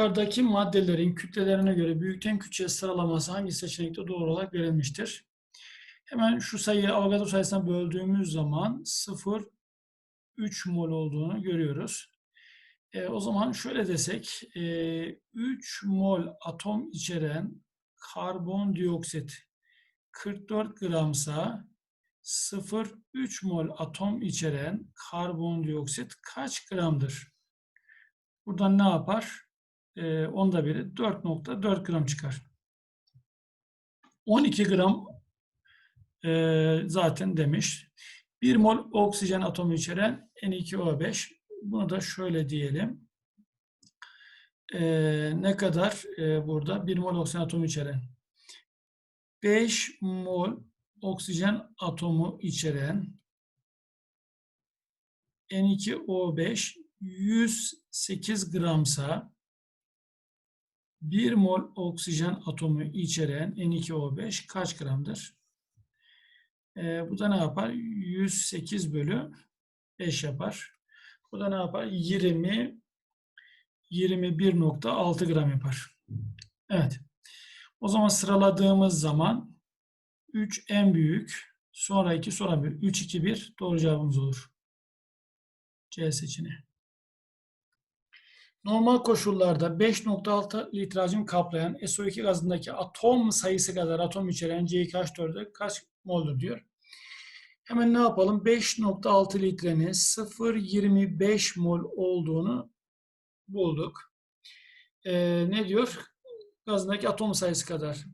Yukarıdaki maddelerin kütlelerine göre büyükten küçüğe sıralaması hangi seçenekte doğru olarak verilmiştir? Hemen şu sayıyı Avogadro sayısına böldüğümüz zaman 0, 3 mol olduğunu görüyoruz. E, o zaman şöyle desek, e, 3 mol atom içeren karbondioksit 44 gramsa 0,3 mol atom içeren karbondioksit kaç gramdır? Buradan ne yapar? Ee, onda biri 4.4 gram çıkar. 12 gram e, zaten demiş. 1 mol oksijen atomu içeren N2O5. Bunu da şöyle diyelim. Ee, ne kadar e, burada? 1 mol oksijen atomu içeren. 5 mol oksijen atomu içeren N2O5 108 gramsa 1 mol oksijen atomu içeren N2O5 kaç gramdır? Ee, bu da ne yapar? 108 bölü 5 yapar. Bu da ne yapar? 20 21.6 gram yapar. Evet. O zaman sıraladığımız zaman 3 en büyük, sonra 2, sonra 1. 3, 2, 1 doğru cevabımız olur. C seçeneği. Normal koşullarda 5.6 litre kaplayan SO2 gazındaki atom sayısı kadar atom içeren C2H4'de kaç moldur diyor. Hemen ne yapalım? 5.6 litrenin 0.25 mol olduğunu bulduk. Ee, ne diyor? Gazındaki atom sayısı kadar.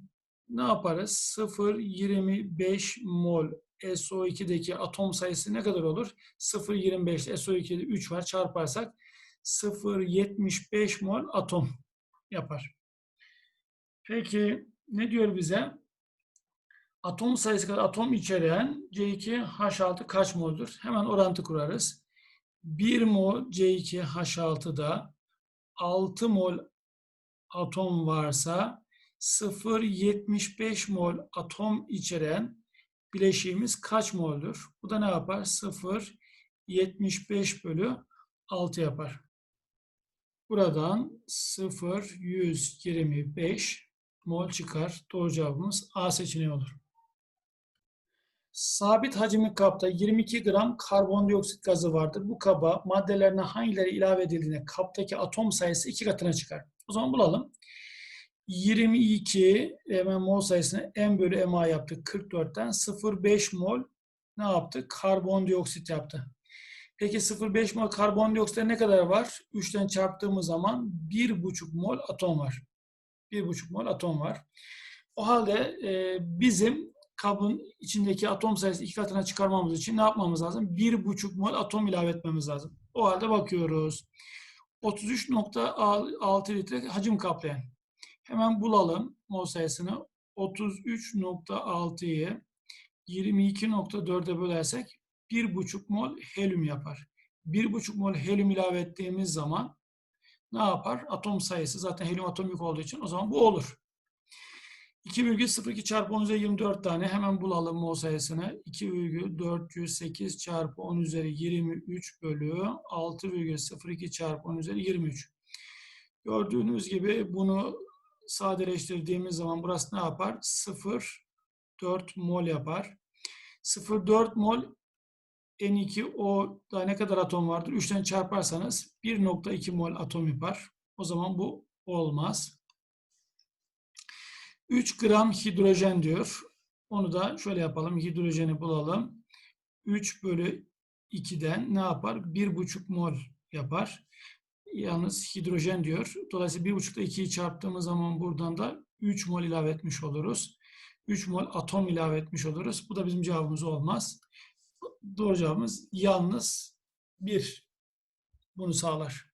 Ne yaparız? 0.25 mol SO2'deki atom sayısı ne kadar olur? 0.25 SO2'de 3 var çarparsak 0.75 mol atom yapar. Peki ne diyor bize? Atom sayısı kadar atom içeren C2H6 kaç moldur? Hemen orantı kurarız. 1 mol C2H6'da 6 mol atom varsa 0.75 mol atom içeren bileşiğimiz kaç moldur? Bu da ne yapar? 0.75 bölü 6 yapar. Buradan 0.125 mol çıkar. Doğru cevabımız A seçeneği olur. Sabit hacimli kapta 22 gram karbondioksit gazı vardır. Bu kaba maddelerine hangileri ilave edildiğinde kaptaki atom sayısı iki katına çıkar. O zaman bulalım. 22 hemen mol sayısını M bölü MA yaptık 44'ten 0,5 mol ne yaptı? Karbondioksit yaptı. Peki 0,5 mol karbondioksitte ne kadar var? 3'ten çarptığımız zaman 1,5 mol atom var. 1,5 mol atom var. O halde e, bizim kabın içindeki atom sayısı iki katına çıkarmamız için ne yapmamız lazım? 1,5 mol atom ilave etmemiz lazım. O halde bakıyoruz. 33.6 litre hacim kaplayan. Hemen bulalım mol sayısını. 33.6'yı 22.4'e bölersek 1,5 mol helyum yapar. 1,5 mol helyum ilave ettiğimiz zaman ne yapar? Atom sayısı zaten helyum atomik olduğu için o zaman bu olur. 2,02 çarpı 10 üzeri 24 tane hemen bulalım mol sayısını. 2,408 çarpı 10 üzeri 23 bölü 6,02 çarpı 10 üzeri 23. Gördüğünüz gibi bunu sadeleştirdiğimiz zaman burası ne yapar? 0,4 mol yapar. 0,4 mol N2O'da ne kadar atom vardır? 3'ten çarparsanız 1,2 mol atom yapar. O zaman bu olmaz. 3 gram hidrojen diyor. Onu da şöyle yapalım. Hidrojeni bulalım. 3 bölü 2'den ne yapar? 1,5 mol yapar. Yalnız hidrojen diyor. Dolayısıyla 1,5 ile 2'yi çarptığımız zaman buradan da 3 mol ilave etmiş oluruz. 3 mol atom ilave etmiş oluruz. Bu da bizim cevabımız olmaz. Doğru cevabımız yalnız 1. Bunu sağlar.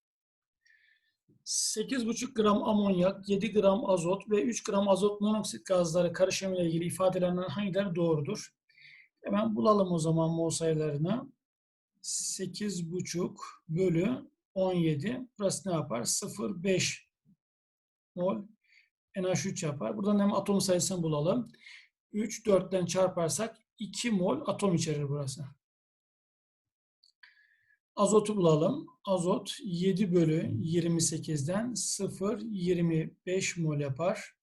8,5 gram amonyak, 7 gram azot ve 3 gram azot monoksit gazları karışımıyla ilgili ifadelerinden hangileri doğrudur? Hemen bulalım o zaman mol sayılarını. 8,5 bölü 17. Burası ne yapar? 0,5 mol NH3 yapar. Buradan hem atom sayısını bulalım. 3, 4'ten çarparsak 2 mol atom içerir burası. Azotu bulalım. Azot 7 bölü 28'den 0,25 mol yapar.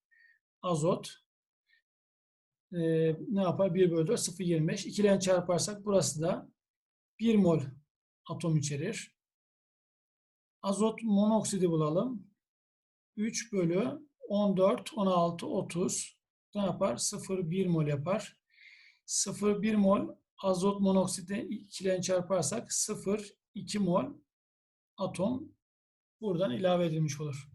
Azot ee, ne yapar? 1 bölü 4, 0,25. İkilen çarparsak burası da 1 mol atom içerir. Azot monoksidi bulalım. 3 bölü 14, 16, 30 ne yapar? 0,1 mol yapar. 0,1 mol azot monoksidi ikilen çarparsak 0,2 mol atom buradan ilave edilmiş olur.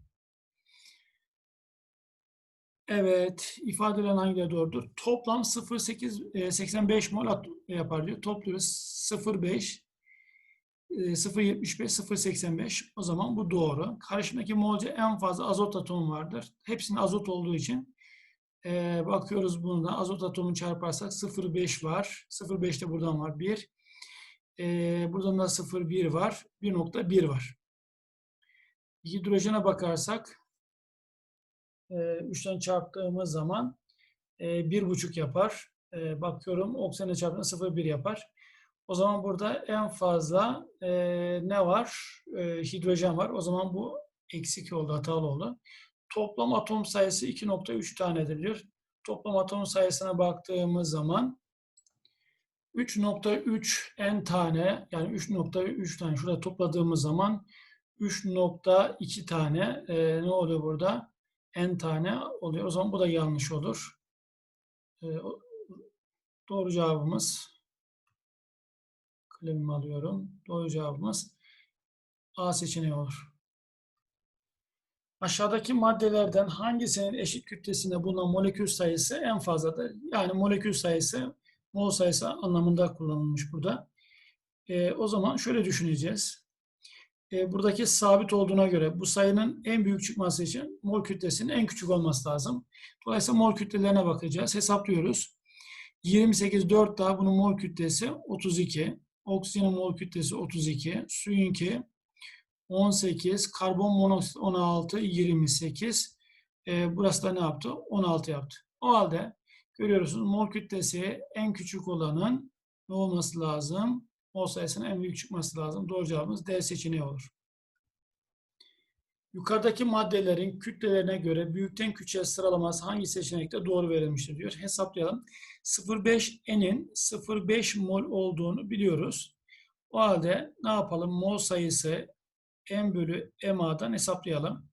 Evet, ifadelerin hangileri doğrudur? Toplam 0,8 85 mol at- yapar diyor. Topluyoruz 0,5 e, 0,75 0,85 o zaman bu doğru. Karışımdaki molca en fazla azot atomu vardır. Hepsinin azot olduğu için e, bakıyoruz bunda azot atomu çarparsak 0,5 var. 0,5 de buradan var 1. E, buradan da 0,1 var. 1,1 var. Hidrojene bakarsak e, 3'ten çarptığımız zaman e, bir buçuk yapar. E, bakıyorum oksijene çarptığında 0,1 yapar. O zaman burada en fazla e, ne var? E, hidrojen var. O zaman bu eksik oldu, hatalı oldu. Toplam atom sayısı 2.3 tanedir diyor. Toplam atom sayısına baktığımız zaman 3.3 n tane yani 3.3 tane şurada topladığımız zaman 3.2 tane e, ne oluyor burada? N tane oluyor. O zaman bu da yanlış olur. E, doğru cevabımız kalemimi alıyorum. Doğru cevabımız A seçeneği olur. Aşağıdaki maddelerden hangisinin eşit kütlesinde bulunan molekül sayısı en fazladır? Yani molekül sayısı mol sayısı anlamında kullanılmış burada. Ee, o zaman şöyle düşüneceğiz. Ee, buradaki sabit olduğuna göre bu sayının en büyük çıkması için mol kütlesinin en küçük olması lazım. Dolayısıyla mol kütlelerine bakacağız. Hesaplıyoruz. 28 4 daha bunun mol kütlesi 32. Oksijenin mol kütlesi 32. Suyunki 18, karbon monoksit 16, 28. Ee, burası da ne yaptı? 16 yaptı. O halde görüyorsunuz mol kütlesi en küçük olanın ne olması lazım? Mol sayısının en büyük çıkması lazım. Doğru cevabımız D seçeneği olur. Yukarıdaki maddelerin kütlelerine göre büyükten küçüğe sıralaması hangi seçenekte doğru verilmiştir diyor. Hesaplayalım. 0,5N'in 0,5 mol olduğunu biliyoruz. O halde ne yapalım? Mol sayısı M bölü MA'dan hesaplayalım.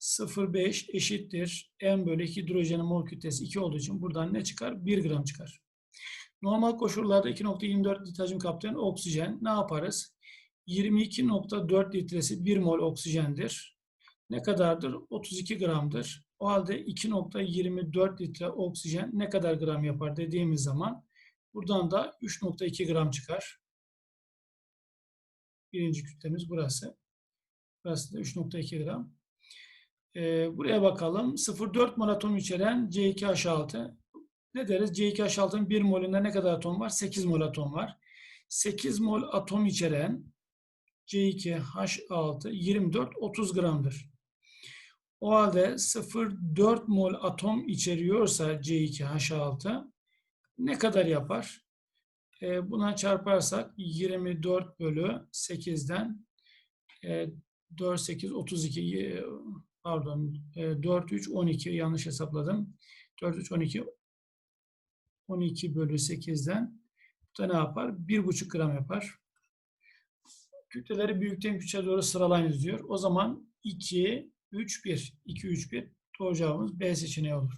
0,5 eşittir M bölü hidrojenin mol kütlesi 2 olduğu için buradan ne çıkar? 1 gram çıkar. Normal koşullarda 2.24 litre hacim oksijen ne yaparız? 22.4 litresi 1 mol oksijendir. Ne kadardır? 32 gramdır. O halde 2.24 litre oksijen ne kadar gram yapar dediğimiz zaman buradan da 3.2 gram çıkar. Birinci kütlemiz burası. Burası da 3.2 gram. Ee, buraya bakalım. 0,4 mol atom içeren C2H6. Ne deriz? C2H6'nın 1 molünde ne kadar atom var? 8 mol atom var. 8 mol atom içeren C2H6 24 30 gramdır. O halde 0,4 mol atom içeriyorsa C2H6 ne kadar yapar? E, buna çarparsak 24 bölü 8'den e, 4, 8, 32 e, pardon e, 4, 3, 12 yanlış hesapladım. 4, 3, 12 12 bölü 8'den bu da ne yapar? 1,5 gram yapar. Kütleleri büyükten küçüğe doğru sıralayınız diyor. O zaman 2, 3, 1. 2, 3, 1. Doğru cevabımız B seçeneği olur.